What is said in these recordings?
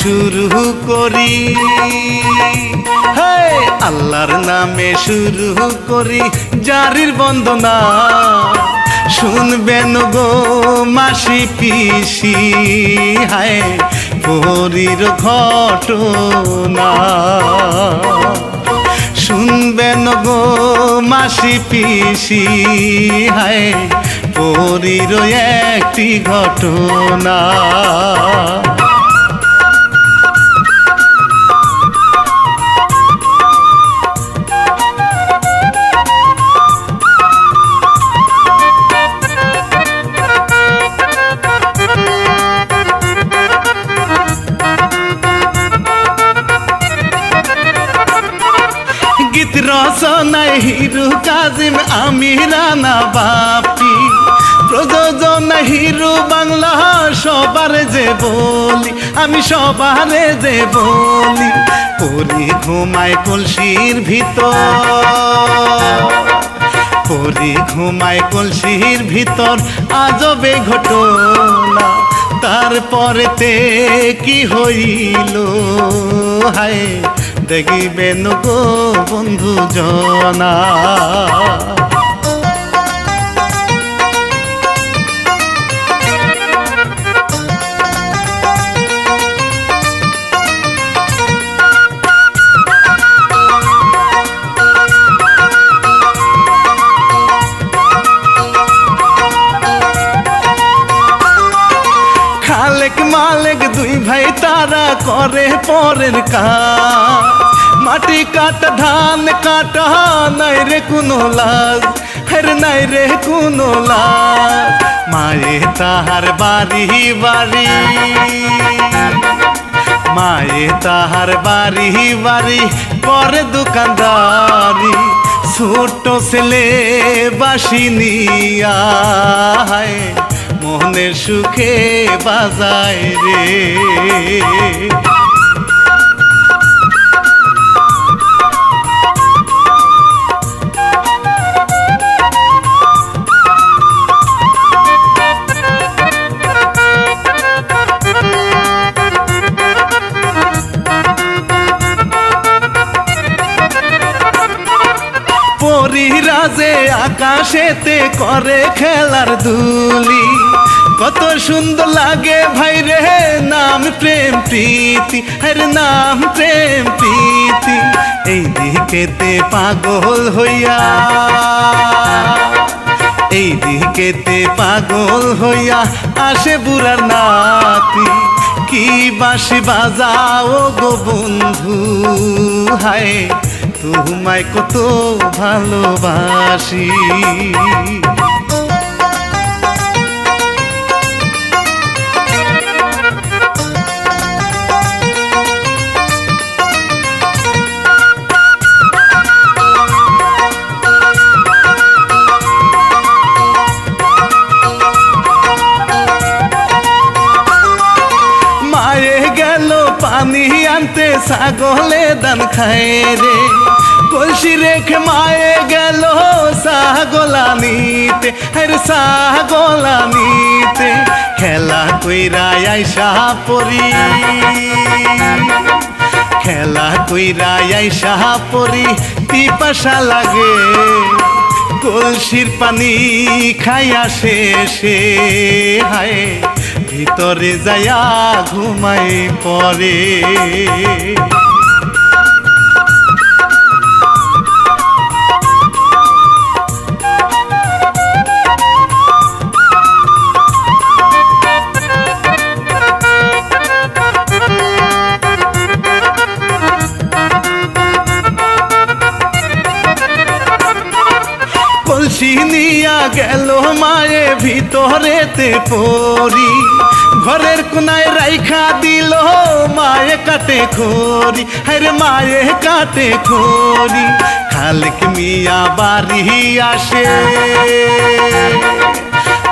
শুরু করি। হে আল্লাহর নামে শুরু করি। জারির বন্দনা, শুনবেন গো মাসি পিসি। হায় পরীর ঘটনা, শুনবেন গো মাসি পিসি। হায় পরীর একটি ঘটনা। আমি সবারে যে বলি, পরি ঘুমায় কলসির ভিতর। পরি ঘুমায় কলসির ভিতর আজবে ঘটনা তারপরেতে কি হইল? হায় দেখিবেন গো বন্ধু জনা। করে পরের কাজ। মাটি কাটা, ধান কাটা, নাই রে কোনো লাজ। হের নাই রে কোনো লাজ। মায়ে তাহার বাড়ি বাড়ি। মায়ে তাহার বাড়ি বাড়ি। করে দোকানদারি, ছোট ছেলে বাসিনিয়া মনের সুখে বাজায় রে। আকাশেতে করে খেলার দুলি। কত সুন্দর লাগে ভাই রে, নাম প্রেম প্রীতি। হর নাম প্রেম প্রীতি। এই দিকেতে পাগল হইয়া। এই দিকেতে পাগল হইয়া আসে বুড়ার নাতি। কি বাঁশি বাজাও গো বন্ধু, হায়। তোমায় কত ভালোবাসি। ছাগলে দান খায় রে। কলসি রেখে মায়ে গেল ছাগলা নিতে হর ছাগলা নিতে খেলা কইরা আইসা পরি খেলা কইরা আইসা পরি পিপাসা লাগে। কলসির পানি খাইয়া শেষে হায়। ভিতরে যায়া ঘুমাই পরে। কলসি নিয়া গেল মায়ে ভিতরেতে পড়ি, ঘরের কোনায় রাইখা দিল, মায়ে কাটে খড়ি হরে মায়ে কাটে খড়ি, খালেক মিয়া বাড়ি আসে।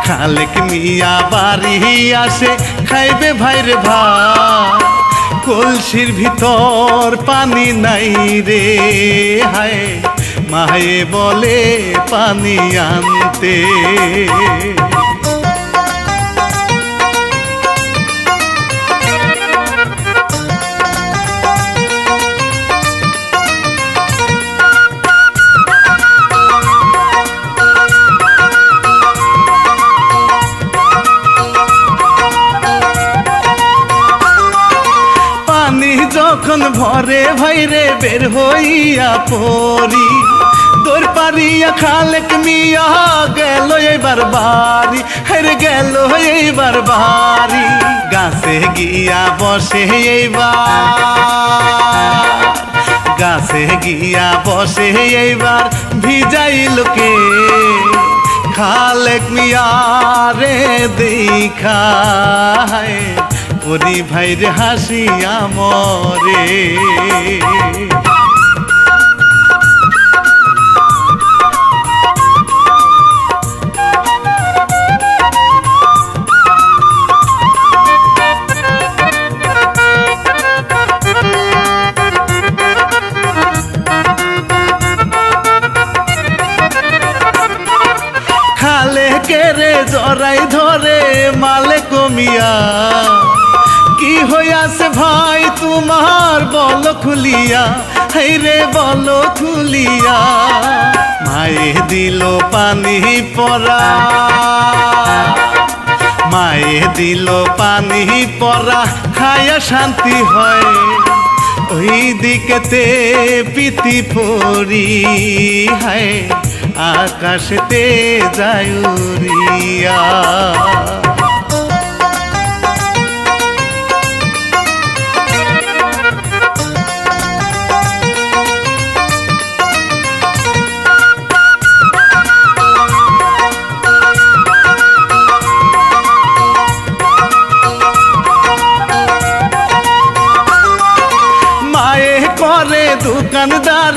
খালেক মিয়া বাড়ি আসে, খাইবে ভাইরে ভাই কলসির ভিতর পানি নাই রে, হায়। মায়ে বলে পানি আনতে। যখন ভরে ভাইরে বের হইয়া পড়ি পারিয়া খালেক মিয়া গেল এইবার বাড়ি, হেরে গেল এইবার বাড়ি, গাছে গিয়া বসে এইবার। গাছে গিয়া বসে এইবার ভিজাইল কে? খালেক মিয়া রে দেখায় ওরি ভাইরে হাসিয়া মরে জরাই ধরে মালে কমিয়া। কি হইয়াছে ভাই তোমার বল খুলিয়া? হাই রে বল খুলিয়া। মায়ে দিল পানি পরা। মায়ে দিল পানি পরা, খায়া শান্তি হয়। ওই দিকেতে পিতি পড়ি হায়। আকাশেতে যায় মায়ে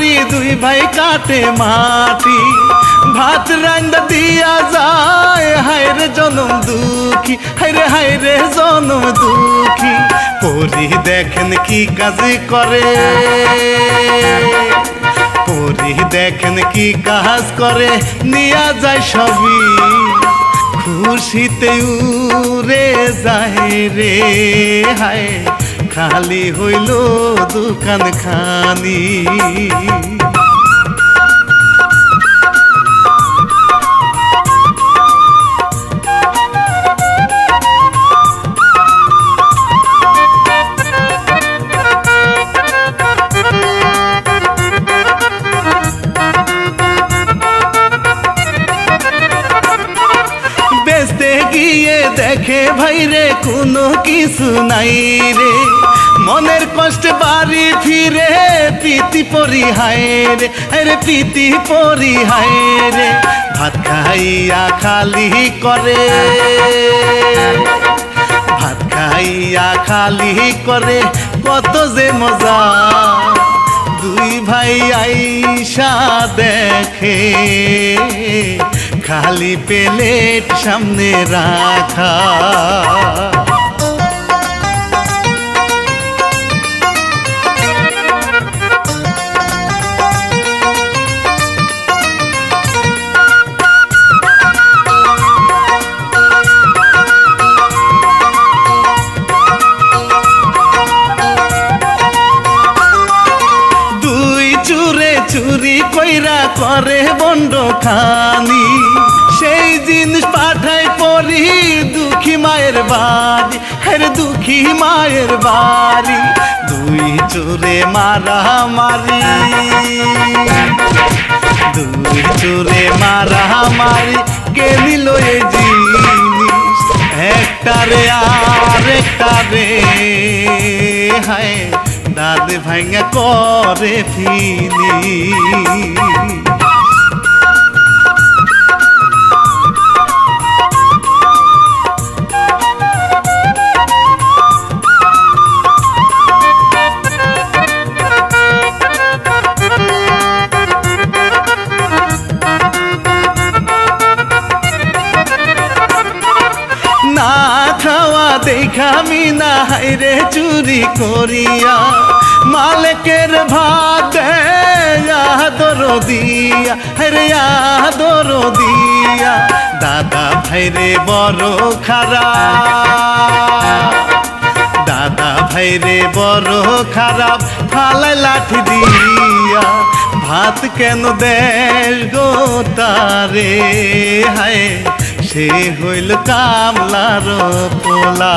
দোকানদারি দুই ভাই কাটে মাটি, ভাত রান্দা দিয়া যায়। হায়রে জনম দুঃখী হায়রে হায়রে জনম দুঃখী। পরি দেখেন কি কাজ করে। পরি দেখেন কি কাজ করে। নিয়া যায় সবই, খুশিতে উড়ে যায় রে। হায় খালি হইল দোকান খানি। দেখে ভাইরে, কোনো কিছু নাই রে। মনের কষ্ট বাড়ি ফিরে পিতি পরি হায় রে। আরে পিতি পরি হায় রে, ভাত খাইয়া খালি করে। ভাত খাইয়া খালি করে, কত যে মজা। দুই ভাই আইসা দেখে। খালি প্লেট সামনে রাখা কইরা করে বন্ড খানি সেই জিনিস পাঠাই পরি দুঃখী মায়ের বাড়ি, হের দুঃখী মায়ের বাড়ি, দুই চুরে মারা মারি দুই চুরে মারা মারি কে নিল এ জিনিস একটারে আর একটারে হায়। দাদ ভাঙ্গা করে ফিনি না দেখা আমি না হাইরে চুরি করিয়া। মালিকের ভাত দর দিয়া হরে দর দিয়া। দাদা ভাইরে বড় খারাপ দাদা ভাইরে বড় খারাপ ফালাই লাঠি দিয়া। ভাত কেন দেশ গো তারে? হায় সে হইল কামলার পোলা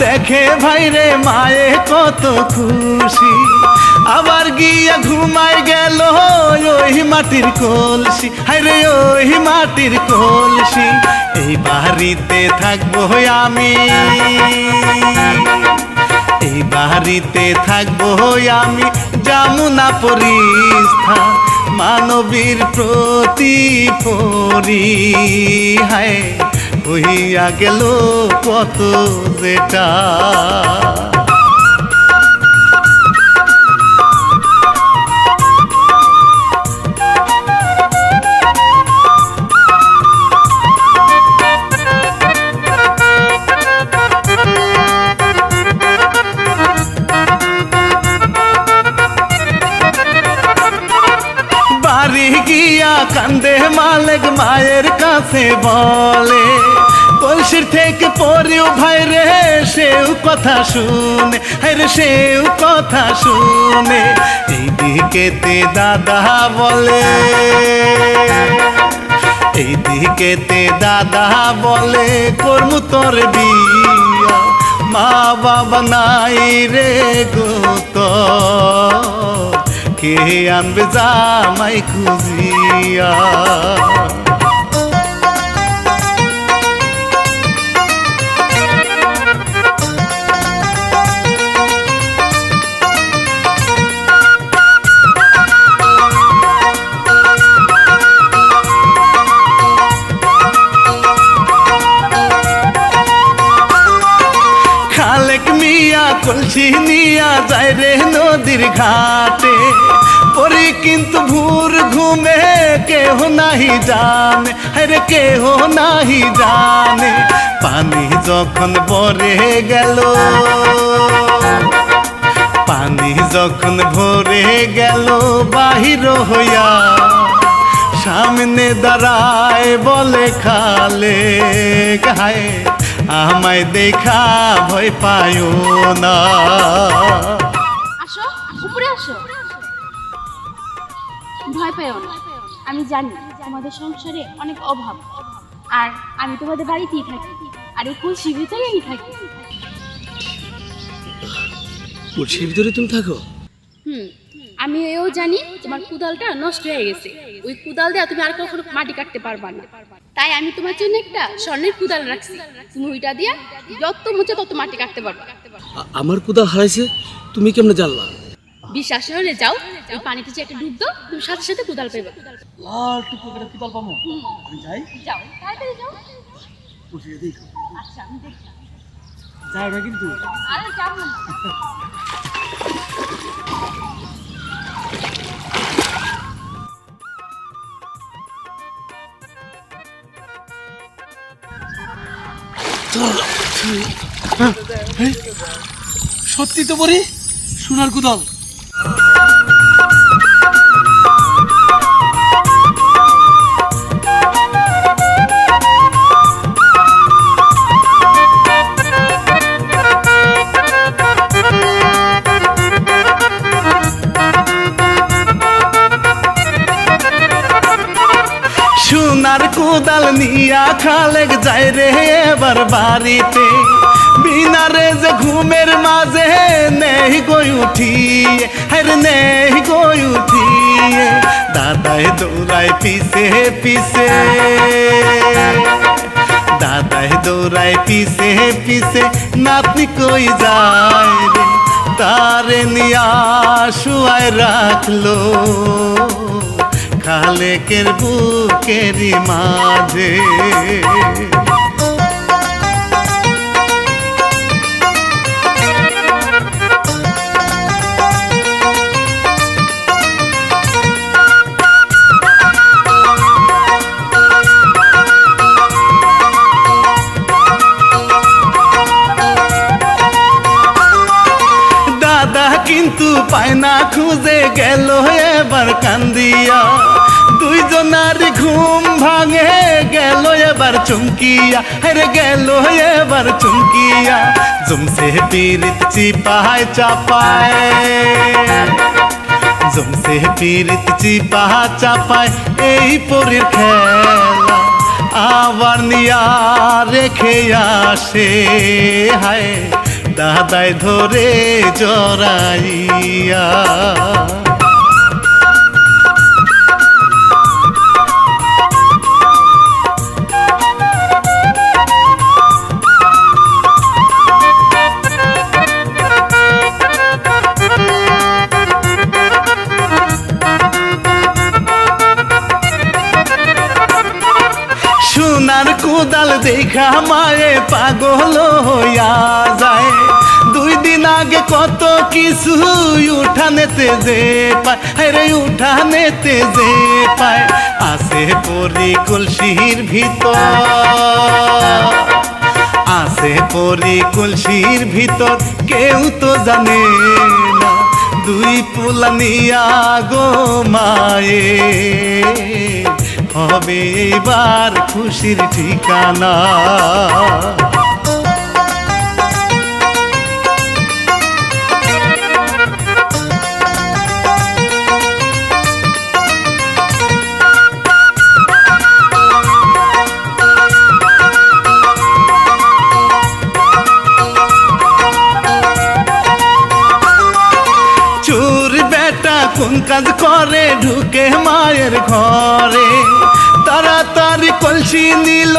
দেখে ভাইরে মায়ে কত খুশি। ঘুমাই গেল ওই মাটির কলসি। হায়রে ওই মাটির কলসি। এই বাড়িতে থাকব আমি। এই বাড়িতে থাকব আমি। যামুনা পরিস্থা, মানবীর প্রতি পরি। হায়, হইয়া গেল কত যেটা। কান্দে মালেক মায়ের কাছে বলে। কলসির থেকে পরেও ভাই রে, সেও কথা শুনে, হায় রে সেও কথা শুনে। এই দিকেতে দাদা বলে, এই দিকেতে দাদা বলে, করমু তোর বিয়া। মা বাবা নাই রে গো তোর। কে আনবে জামাই খুঁজিয়া? কলসি নিয়া যায় রে নদীর ঘাটে। পরে কিন্তু ভুর ঘুমে কেহ নাহি জানে। হরে কেহ নাহি জানে, পানি যখন বরে গেল। পানি যখন ভরে গেল বাহির হইয়া, সামনে দাঁড়ায় বলে খালে গায়ে আমায় দেখা ভয় পায়ো না। আসো উপরে আসো। ভয় পেও না। আমি জানি তোমাদের সংসারে অনেক অভাব। আর আমি তোমাদের বাড়িতেই থাকি। আর এই খুশি ভিতরেই থাকি। কলসির ভিতরে তুমি থাকো? হুম। আমি এও জানি তোমার কুদালটা নষ্ট হয়ে গেছে। ওই কুদাল দিয়ে তুমি আর কখনো মাটি কাটতে পারবা না। তাই আমি তোমার জন্য একটা স্বর্ণের কুদাল রাখছি। তুমি ওইটা দিয়া যত মুছে তত মাটি কাটতে পারবা। আমার কোদাল হারাইছে তুমি কেমনে জানলা? বিশ্বাস হলে যাও ওই পানিতে যে একটা ডুব দাও তুমি সাথে সাথে কুদাল পেবে লাল টুকু করে কোদাল পাবো আমি যাই। যাও তাড়াতাড়ি যাও। বসে দেখো আচ্ছা আমি দেখছি। যাও না কিন্তু। আরে যাব না। সত্যি তো বলি সোনার কোদাল। কোদাল নিয়া খালেক যায় রে এবার বাড়িতে। বিনারে যে ঘুমের মাঝে নেই গই উঠিয়ে, হর নেই গই উঠিয়ে, দাদাই দৌড়ায় পিছে পিছে। দাদাই দৌড়ায় পিছে পিছে, নাতনি কই যায় রে? তারে নিয়া শুয়ায় রাখল। খালেকের বুকেরই মাঝে কিন্তু পায় না খুঁজে গেল এবার কান্দিয়া। দুইজনার ঘুম ভাঙে গেল এবার চুমকিয়া। হেরে গেল এবার চুমকিয়া। জমছে পীড়িত চিপায় চাপায়। জমছে পীড়িত চিপাহা চাপায় এই পরীর খেলা। আবার নিয়া রেখে আসে হায়। দাদায় ধরে জড়াইয়া। সোনার কোদাল দেখা মায়ে পাগল হইয়া যায়। আগে কত কিছু উঠানেতে যে পায় আরে উঠানেতে যে পায় আসে পরি কলসির ভিতর। আসে পরি কলসির ভিতর, কেউ তো জানে না, দুই পুলানিয়া গো মায়ে। হবে এবার খুশির ঠিকানা। কোন কাজ করে ঢুকে মায়ের ঘরে? তাড়াতাড়ি কলসি নিল,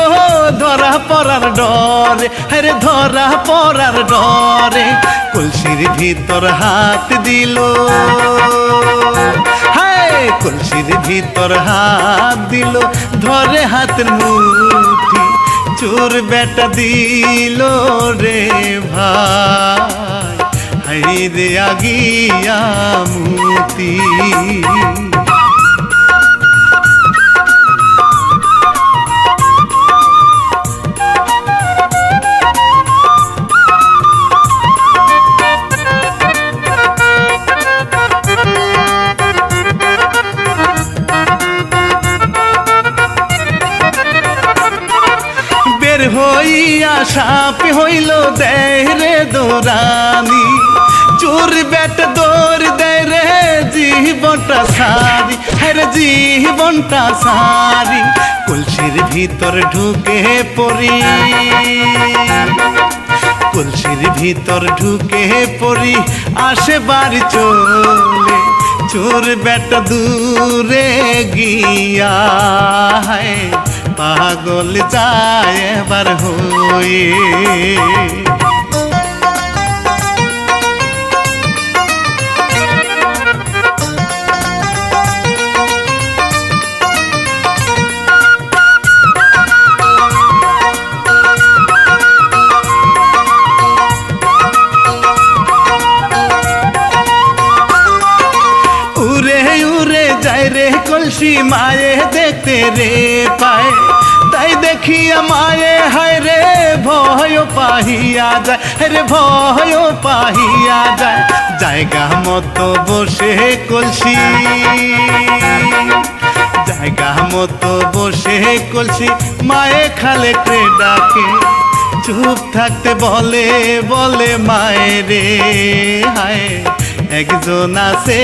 ধরা পড়ার ডরে। আরে ধরা পড়ার ডরে, কলসির ভিতর হাত দিল। হায়, কলসির ভিতর হাত দিল, ধরে হাতের মুঠি। চোর বেটা দিল রে ভাই। হাইরে আগিয়া মুতি সাপ হইল দেয় রে দৌরানি চোর বেট দৌড় দেয় রে জীবনটা সারি। হ্যাঁ জীবনটা সারি, কলসির ভিতর ঢুকে পড়ি। কলসির ভিতর ঢুকে পড়ি, আসে বাড়ি চলে। চোর বেটা দূরে গিয়া পাগল যায় এবার হয়ে উরে উরে যায় রে কলসি মায়ে দেখতে রে তাই দেখিয়া মায়ে, হায় রে ভয় পাহিয়া যায় রে ভয় পাহিয়া যায়। জায়গা মতো বসে কলসি, জায়গা মতো বসে কলসি, মায়ে খালে কে ডাকে? চুপ থাকতে বলে বলে মায়ে রে, হায়, একজন আছে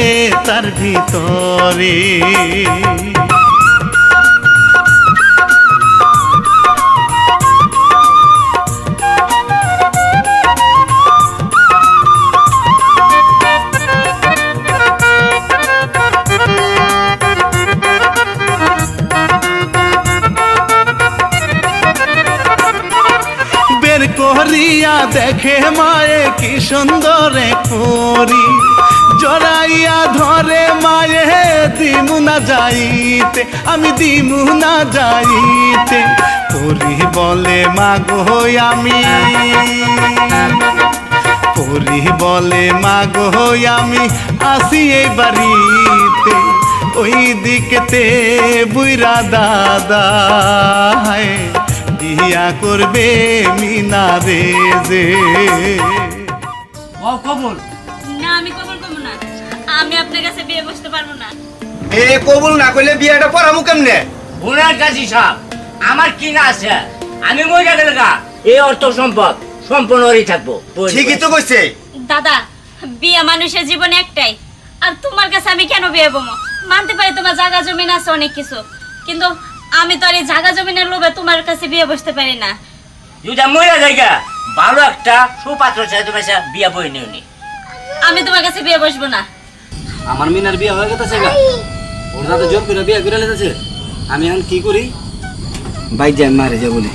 তার ভিতরে। দেখে মায়ে কি সুন্দরে পরি জড়াইয়া ধরে মায়ে দিমু না যাইতে, আমি দিমু না যাইতে। পরি বলে, মাগো, আমি। পরি বলে, মাগো, আমি। আসি এই বাড়িতে। ওই দিকেতে বুইরা দাদা। বিয়া করবে মিনারে যে। ও কবল। না আমি কবল করব না। আমি আপনার কাছে বিয়ে বসতে পারব না। এ কবুল না করলে বিয়েটা পড়ামু কেমনে? বোনের কাছে সাপ আমার কি না আছে? আমি মরে গেলে গা এই অর্থ সম্পদ সম্পূর্ণ ওরই থাকব ঠিকই তো কইছে। দাদা বিয়ে মানুষের জীবনে একটাই। আর তোমার কাছে আমি কেন বিয়ে বমো? মানতে পারি তোমার জায়গা জমিন আছে অনেক কিছু। কিন্তু আমি তো আর এই জায়গা জমিনের লোভে তোমার কাছে বিয়ে বসতে পারি না। যদি মইরা জায়গা ভালো একটা সুপাত্র চাই তোমার বিয়ে বই নিউনি আমি তোমার কাছে বিয়ে বসবো না। আমার মিনার বিয়ে হয়ে গেছে গা। ওর দাদা জোর করে বিয়ে করে লেগেছে আমি এখন কি করি? বাইক যাই মারে যা বলে।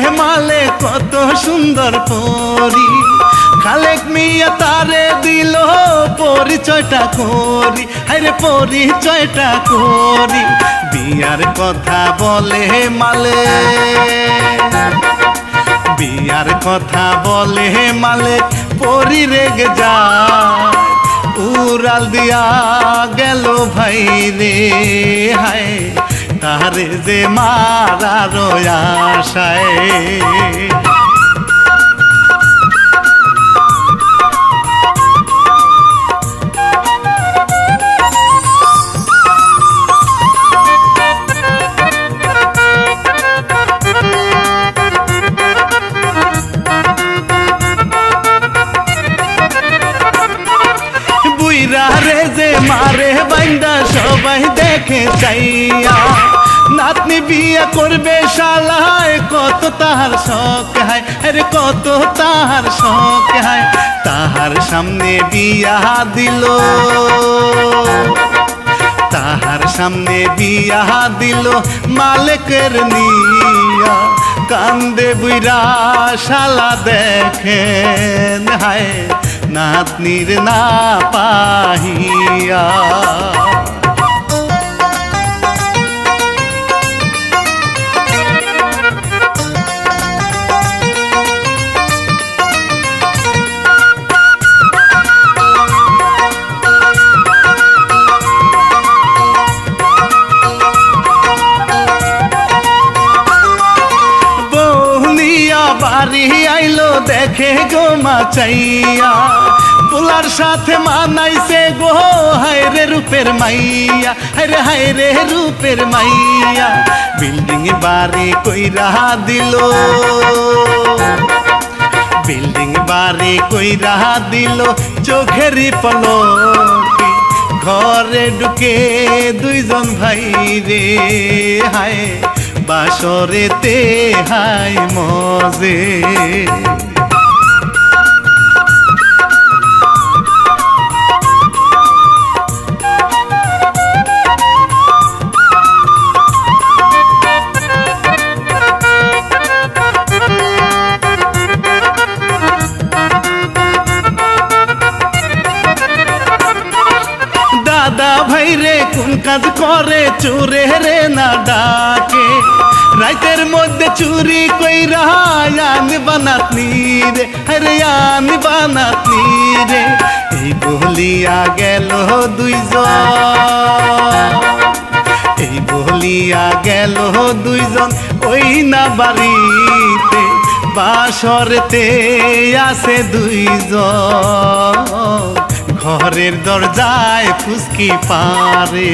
মালে কত সুন্দর পরি। খালেক মিয়া তারে দিল পরিচয়টা করি। আরে পরিচয়টা করি। বিয়ার কথা বলে মালে। বিয়ার কথা বলে মালে, পরি রেগে যায় উড়াল দিয়া গেল ভাই রে, হায়। তারে যে মারার আশায় কত তাহার শখ হায়, তাহার সামনে বিয়া দিল। তাহার সামনে বিয়া দিল, মালিকের নিয়া কান্দে বুইরা শালা দেখেন হায়, নাতনির না পাহিয়া। দেখে গো মাচাইয়া পোলার সাথে মানাইছে গো হায়রে রূপের মাইয়া হায়রে হায়রে রূপের মাইয়া, বিল্ডিং বাড়ি কইরা দিল। বিল্ডিং বাড়ি কইরা দিল চোখেরই পলকে, ঘরে ঢুকে দুইজন ভাই রে, হায়, বাসরেতে হাই মজে। করে চোরে রে না ডাকে। রাইতের মধ্যে চুরি কইরা আন বানাতনি রে, আরে আন বানাতনি রে। এই বলিয়া গেল দুইজন। এই বলিয়া গেল দুইজন ওই না বাড়িতে, বাসরতে আছে দুইজন। ঘরের দরজায় ফুসকি পারে।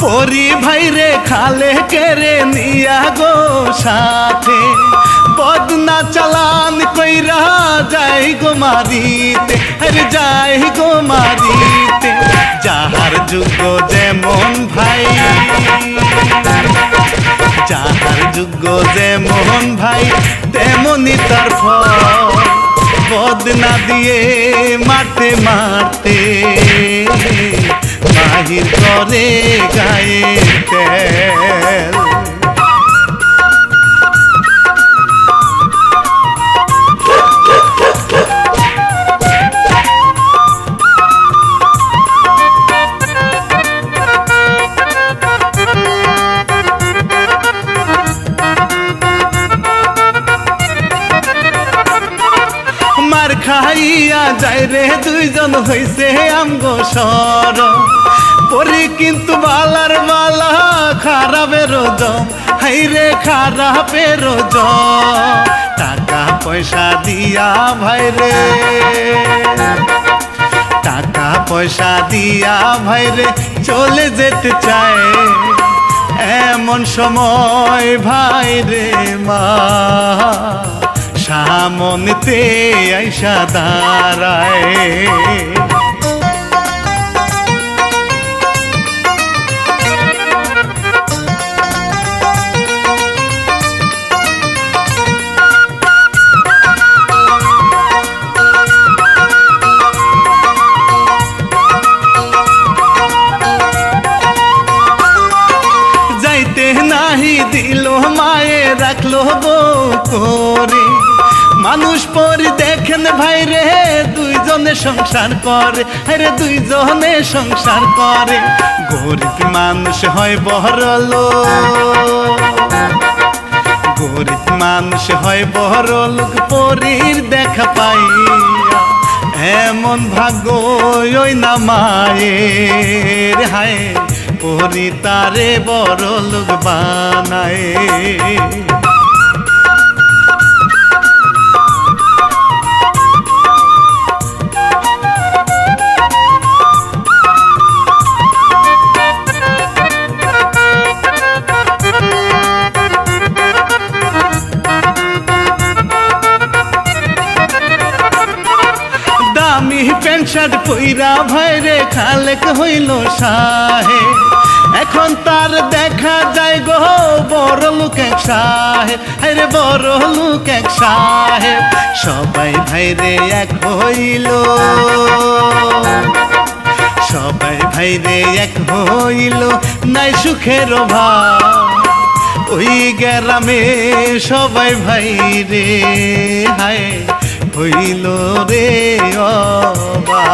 পরি ভাই রে খালে কেরে নিয়া গো সাথে। যাই গো মারিতে আরে যাই গো মারিতে যাহার যুগ যেমন ভাই যাহার যুগ যেমন ভাই তেমনি তার ফল বদনা দিয়ে মারতে মারতে বাহির করে গায়ে তেল যায় রে, দুইজন হইছে আমগো সর পরি কিন্তু বালার বালা খারাপের জম হাই রে, খারাপের জম টাকা পয়সা দিয়া ভাই রে। টাকা পয়সা দিয়া ভাই রে, চলে যেতে চায়। এমন সময় ভাই রে মা। সামনেতে আইসা দাঁড়ায়। নাহি দিল মায়ে রাখল মানুষ পরি দেখেন ভাই রে, দুইজনে সংসার করে। আরে দুইজনে সংসার করে। গরিব মানুষ হয় বহরলো গরিব মানুষ হয় লোক, পরীর দেখা পাই এমন ভাগ্য ওই না মায়ের হায়। পরি তারে বড় লোক বানায়। শার্ট পইরা ভাইরে খালেক হইল সাহে এখন তার দেখা যায় গো, বড় লোক এক সাহেব আরে বড় লোক এক সাহেব সবাই ভাইরে এক হইল। সবাই ভাইরে এক হইল, নাই সুখের অভাব। ওই গ্রামে সবাই ভাই রে হায়। হইল রে অবা।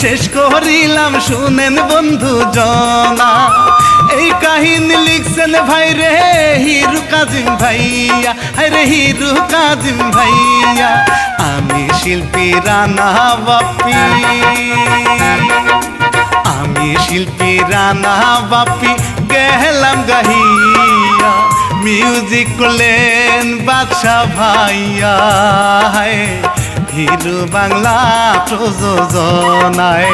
শেষ করিলাম, শুনেন বন্ধু জনা এই কাহিনী লিখছেন, ভাই রে হিরু কাজিম ভাইয়া রে হিরু কাজিম ভাইয়া, আমি শিল্পী রানা বাপি আমি শিল্পী রানা বাপি গেলাম গাহিয়া মিউজিক করলেন বাদশা ভাইয়া হিরু বাংলা প্রযোজনায়।